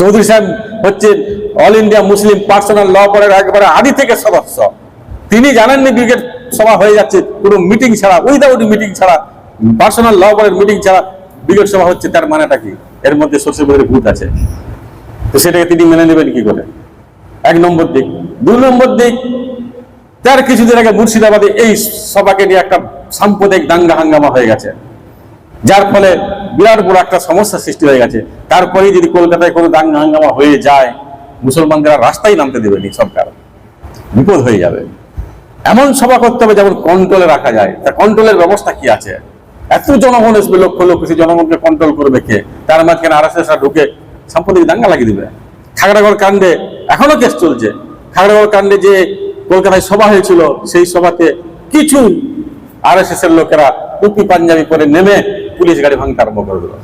চৌধুরী সাহেব হচ্ছে all India Muslim personal law বোর্ডের একবারে আদি থেকে সদস্য। তিনি জানেননি ব্রিগেড সভা হয়ে যাচ্ছে, কোনো মিটিং ছাড়া উইদাউট মিটিং ছাড়া পার্সোনাল ল বোর্ডের মিটিং ছাড়া ব্রিগেড সভা হচ্ছে, তার মানেটা কি? এর মধ্যে সরষে বোধের ভূত আছে। তো সেটাকে তিনি মেনে নেবেন কি করে? এক নম্বর দিক। দুই নম্বর দিক, তার কিছুদিন আগে মুর্শিদাবাদে এই সভাকে নিয়ে একটা সাম্প্রদায়িক দাঙ্গা হাঙ্গামা হয়ে গেছে। যার ফলে বিরাট বড় একটা সমস্যা সৃষ্টি হয়ে গেছে। তারপরে যদি কলকাতায় কোনো দাঙ্গা হাঙ্গামা হয়ে যায়, মুসলমানদের রাস্তায় নামতে দেবেনি সরকার। বিপদ হয়ে যাবে। এমন সভা করতে হবে যেমন কন্ট্রোলে রাখা যায়। তা কন্ট্রোলের ব্যবস্থা কি আছে? এত জনগণ আসবে, লক্ষ লক্ষ জনগণকে কন্ট্রোল করবে কে? তার মাঝখানে আর এস ঢুকে সাম্প্রতিক দাঙ্গা লাগিয়ে দিবে। খাগড়াগড় কাণ্ডে এখনও কেস চলছে। খাগড়াগড় কাণ্ডে যে কলকাতায় সভা হয়েছিল, সেই সভাতে কিছু আর এস এর লোকেরা টুপি পাঞ্জাবি পরে নেমে পুলিশ গাড়ি ভাঙতে আরম্ভ করে দিল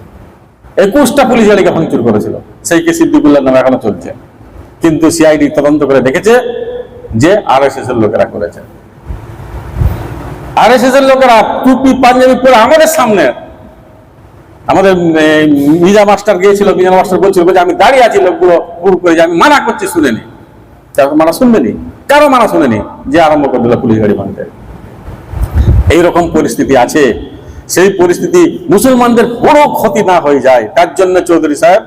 একুশটা পুলিশ গাড়িকে ভাঙচুর করেছিল। সেই কে সিদ্দিকুল্লার নামে এখনও চলছে। কিন্তু সিআইডি তদন্ত করে দেখেছে যে আর এস এর লোকেরা করেছে। আর এস এর লোকেরা টুপি, পাঞ্জাবি পরে আমাদের সামনে। আমাদের মিজা মাস্টার গিয়েছিল, মিজা মাস্টার বলছিল যে আমি দাঁড়িয়ে আছি, লোকগুলো পুর করে যে আমি মানা করছি, শুনেনি। তারপর মানা শুনবেনি? কারও মানা শুনেনি যে আরম্ভ করে দিল পুলিশ গাড়ি ভাঙতে। এইরকম পরিস্থিতি আছে। সেই পরিস্থিতি মুসলমানদের বড় ক্ষতি না হয়ে যায়। তার জন্য? চৌধুরী সাহেব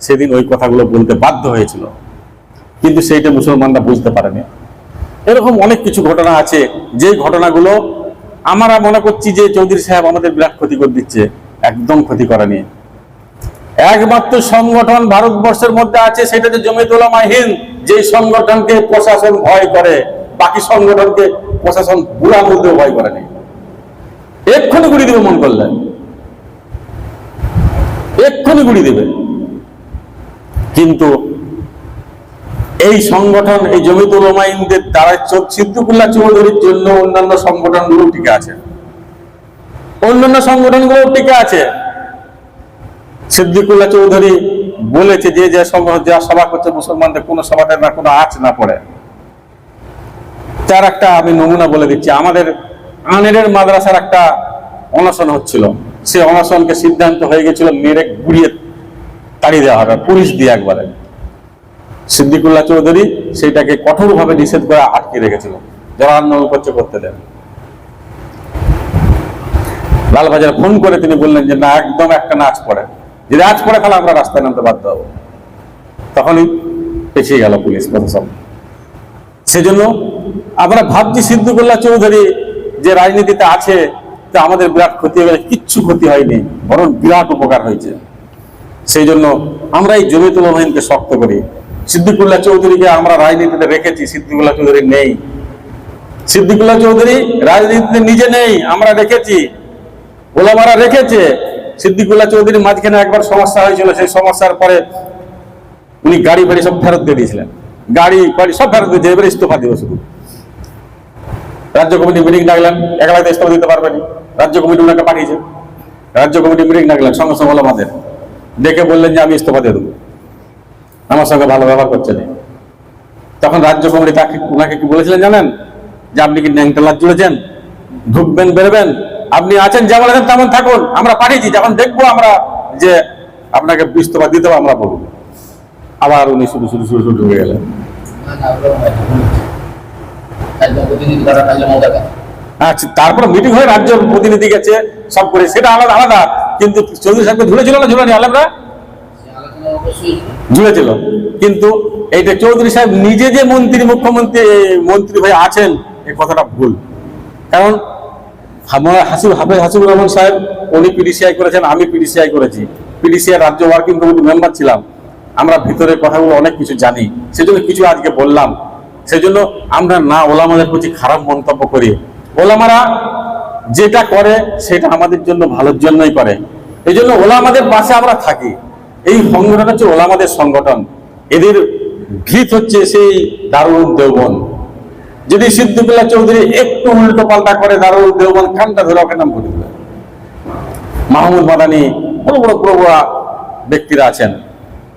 সেদিন ওই কথাগুলো বলতে বাধ্য হয়েছিল। কিন্তু সেইটা মুসলমানরা বুঝতে পারেনি। এরকম অনেক কিছু ঘটনা আছে। যে ঘটনাগুলো আমরা মনে করছি যে চৌধুরী সাহেব আমাদের বিরাট ক্ষতি করে দিচ্ছে, একদম ক্ষতি করেনি। একমাত্র সংগঠন ভারতবর্ষের মধ্যে আছে, সেটা যে জমিতুল্লাহ মাহিন যে সংগঠনকে প্রশাসন ভয় করে, বাকি সংগঠনকে প্রশাসন বুড়া মধ্যেও ভয় করেনি এক্ষুনি গুড়ি দেবে মন করলেন এক্ষুনি গুড়ি দেবে। কিন্তু এই সংগঠন, এই জমিতুল ওমাইনদের দ্বারা সিদ্দিকুল্লাহ চৌধুরীর জন্য অন্যান্য সংগঠনগুলো টিকে আছে। অন্যান্য সংগঠনগুলো টিকে আছে। সিদ্দিকুল্লাহ চৌধুরী বলেছে যে যে যা সভা করছে মুসলমানদের, কোনো সভাতে না কোনো আঁচ না পড়ে। তার একটা আমি নমুনা বলে দিচ্ছি। আমাদের আনেরের মাদ্রাসার একটা অনশন হচ্ছিল। সে অনশনকে সিদ্ধান্ত হয়ে গেছিল মেরে গুড়িয়ে তাড়িয়ে দেওয়া হবে, পুলিশ দিয়ে একবারে। সিদ্দিকুল্লাহ চৌধুরী সেটাকে কঠোরভাবে নিষেধ করে আটকে রেখেছিল। যারা আন্দোলন করছে করতে দেন। লালবাজার ফোন করে তিনি বললেন যে, না, একদম একটা নাচ পড়ে। যদি আজ পড়ে তাহলে আমরা রাস্তায় নামতে বাধ্য হব। তখনই পেছিয়ে গেল পুলিশ প্রশাসন। সেজন্য আমরা ভাবছি সিদ্দিকুল্লাহ চৌধুরী যে রাজনীতিতে আছে, তা আমাদের বিরাট ক্ষতি হয়ে কিচ্ছু ক্ষতি হয়নি, বরং বিরাট উপকার হয়েছে। সেই জন্য আমরা এই জমিতুল মহিনকে শক্ত করি। সিদ্দিকুল্লাহ চৌধুরীকে আমরা রাজনীতিতে রেখেছি, সিদ্দিকুল্লাহ চৌধুরী নেই। সিদ্দিকুল্লাহ চৌধুরী রাজনীতিতে নিজে নেই, আমরা রেখেছি। ওলামারা রেখেছে। সিদ্দিকুল্লাহ চৌধুরীর মাঝখানে একবার সমস্যা হয়েছিল, সেই সমস্যার পরে উনি গাড়ি বাড়ি সব ফেরত দিয়ে দিয়েছিলেন। গাড়ি বাড়ি সব ফেরত দিয়েছে এবারে ইস্তফা দেবে শুধু। রাজ্য কমিটি মিটিং ডাকলেন একলাতে ইস্তফা দিতে পারবেন। রাজ্য কমিটি ওনাকে পাঠিয়েছে। রাজ্য কমিটি মিটিং ডাকলেন সঙ্গে সঙ্গে হলো আমাদের। ডেকে বললেন যে আমি ইস্তফা দিয়ে দেবো। আমার সঙ্গে ভালো ব্যবহার করছে না তখন রাজ্য কমিটি তাকে ওনাকে কি বলেছিলেন জানেন? যে আপনি কি ন্যাংটালার জুড়েছেন? ঢুকবেন বেরোবেন? আপনি আছেন, যেমন আছেন তেমন থাকুন। আমরা পাঠিয়েছি, যখন দেখব আমরা যে আপনাকে ইস্তফা দিতে হবে, আমরা বলব। আবার উনি শুধু শুধু শুধু ঢুকে গেলেন। একজন প্রতিনিধি করা থাকলে মজা করে আচ্ছা তারপরে মিটিং হয়ে রাজ্য প্রতিনিধি গেছে সব করে। সেটা আলাদা আলাদা। কিন্তু চৌধুরী সাহেবকে ঝুলেছিল না ঝুলেনি? আলাদা? ঝুলেছিল। কিন্তু এইটা চৌধুরী সাহেব নিজে যে মন্ত্রী মুখ্যমন্ত্রী মন্ত্রী হয়ে আছেন এই কথাটা ভুল। কারণ আমরা হাসিব হাফেজ হাসিবুর রহমান সাহেব উনি পিডিসিআই করেছেন আমি পিডিসিআই করেছি। পিডিসিআই রাজ্য ওয়ার্কিং কমিটির মেম্বার ছিলাম। আমরা ভিতরে কথাগুলো অনেক কিছু জানি। সেজন্য কিছু আজকে বললাম। সেজন্য আমরা না ওলামাদের প্রতি খারাপ মন্তব্য করি। ওলামারা যেটা করে সেটা আমাদের জন্য ভালোর জন্যই করে। এই জন্য ওলামাদের পাশে আমরা থাকি। এই সংগঠন হচ্ছে ওলামাদের সংগঠন। এদের ভিত হচ্ছে সেই দারুল দেওবন যদি সিদ্দিকুল্লাহ চৌধুরী একটু উল্টো পাল্টা করে দারুল দেওবন খানটা ধরে ওকে নাম করে মাহমুদ মাদানি, বড় বড় বড় বড় ব্যক্তিরা আছেন।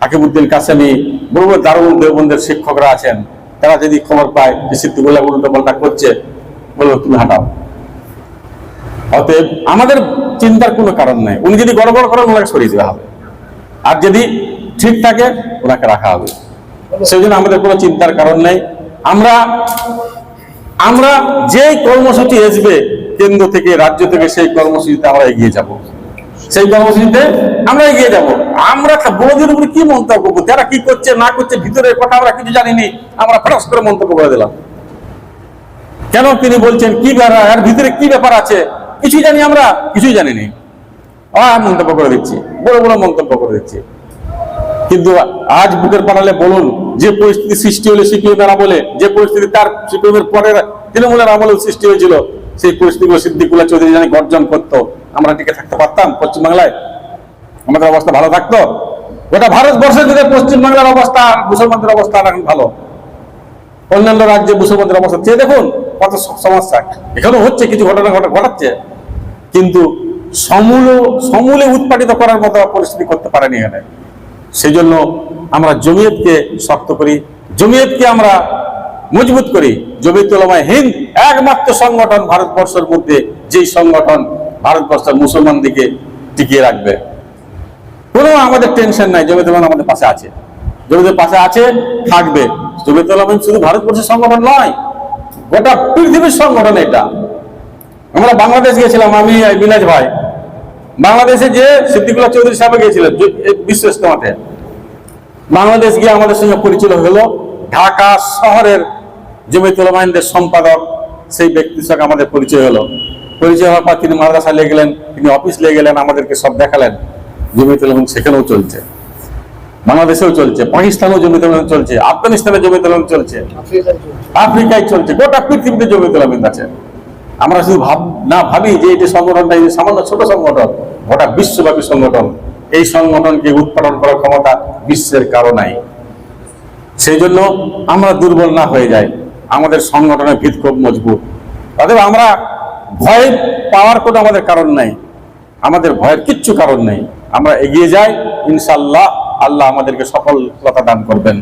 হাকিবুদ্দিন কাসেমি, বড় বড় দারুল দেওবন্দের শিক্ষকরা আছেন। তারা যদি খবর পায় যে সিদ্দিকুল্লাহ উল্টো পাল্টা করছে, বলব, তুমি হাঁটাও। অতএব আমাদের চিন্তার কোনো কারণ নাই। উনি যদি গড়বড় করেন ওনাকে সরিয়ে দেওয়া হবে। আর যদি ঠিক থাকে, ওনাকে রাখা হবে। সেই জন্য আমাদের কোনো চিন্তার কারণ নেই। আমরা আমরা যেই কর্মসূচি আসবে, কেন্দ্র থেকে, রাজ্য থেকে, সেই কর্মসূচিতে আমরা এগিয়ে যাব। সেই কর্মসূচিতে আমরা এগিয়ে যাব। আমরা বড়দের উপরে কি মন্তব্য করব? যারা কি করছে, না করছে, ভিতরের কথা আমরা কিছু জানিনি, আমরা ফটাস করে মন্তব্য করে দিলাম। কেন তিনি বলছেন, কি ব্যাপার এর ভিতরে কি ব্যাপার আছে? কিছুই জানি আমরা, কিছুই জানিনি। আবার মন্তব্য করে দিচ্ছি, বড় বড় মন্তব্য করে দিচ্ছি। কিন্তু আজ বুকের পাড়ালে বলুন, যে পরিস্থিতি সৃষ্টি হলে হলো সিপিএমের আমলে, যে পরিস্থিতি তার সিপিএমের পরের তৃণমূলের আমলে সৃষ্টি হয়েছিল, সেই পরিস্থিতিগুলো সিদ্দিকুল্লাহ চৌধুরী জানি গর্জন করতো। আমরা টিকে থাকতে পারতাম পশ্চিমবাংলায়। আমাদের অবস্থা ভালো থাকতো। গোটা ভারতবর্ষের দিকে পশ্চিমবাংলার অবস্থা, মুসলমানদের অবস্থা এখন ভালো। অন্যান্য রাজ্যে মুসলমানদের অবস্থা চেয়ে দেখুন কত সমস্যা। এখানেও হচ্ছে, কিছু ঘটনা ঘটনা ঘটাচ্ছে। কিন্তু সমূল, সমূলে উৎপাদিত করার মতো পরিস্থিতি করতে পারেনি এখানে। সেই জন্য আমরা জমিয়তকে শক্ত করি, জমিয়তকে আমরা মজবুত করি। জমিয়ত হিন্দ একমাত্র সংগঠন ভারতবর্ষের মধ্যে, যেই সংগঠন ভারতবর্ষের মুসলমান দিকে টিকিয়ে রাখবে। কোনো আমাদের টেনশন নাই, জমিয়ত উলামা আমাদের পাশে আছে। জমিয়তের পাশে আছে, থাকবে। জমিয়ত উলামা শুধু ভারতবর্ষের সংগঠন নয়, গোটা পৃথিবীর সংগঠন এটা। আমরা বাংলাদেশ গেছিলাম আমি মিনাজ ভাই। বাংলাদেশে যে সিদ্দিকুল্লাহ চৌধুরী সাহেব গিয়েছিলেন বিশ্ব ইস্তেমাতে বাংলাদেশ গিয়ে আমাদের সঙ্গে পরিচয় হলো ঢাকা শহরের জমিতুল সম্পাদক, সেই ব্যক্তির সঙ্গে আমাদের পরিচয় হলো। পরিচয় হওয়ার পর তিনি মাদ্রাসা নিয়ে গেলেন, তিনি অফিস নিয়ে গেলেন, আমাদেরকে সব দেখালেন। জমিতুল রহমান সেখানেও চলছে। বাংলাদেশেও চলছে, পাকিস্তানেও রহমান চলছে, আফগানিস্তানে রহমান চলছে, আফ্রিকায় চলছে, গোটা পৃথিবীতে আমিন আছে। আমরা শুধু ভাব, না ভাবি যে এটি সংগঠনটা, এই সামান্য ছোট সংগঠন, গোটা বিশ্বব্যাপী সংগঠন, এই সংগঠনকে উৎপাদন করার ক্ষমতা বিশ্বের কারও নাই। সেই জন্য আমরা দুর্বল না হয়ে যাই। আমাদের সংগঠনের ভিত খুব মজবুত। অতএব আমরা ভয় পাওয়ার কোনো আমাদের কারণ নাই। আমাদের ভয়ের কিচ্ছু কারণ নেই। আমরা এগিয়ে যাই ইনশাল্লাহ আল্লাহ আমাদেরকে সফলতা দান করবেন।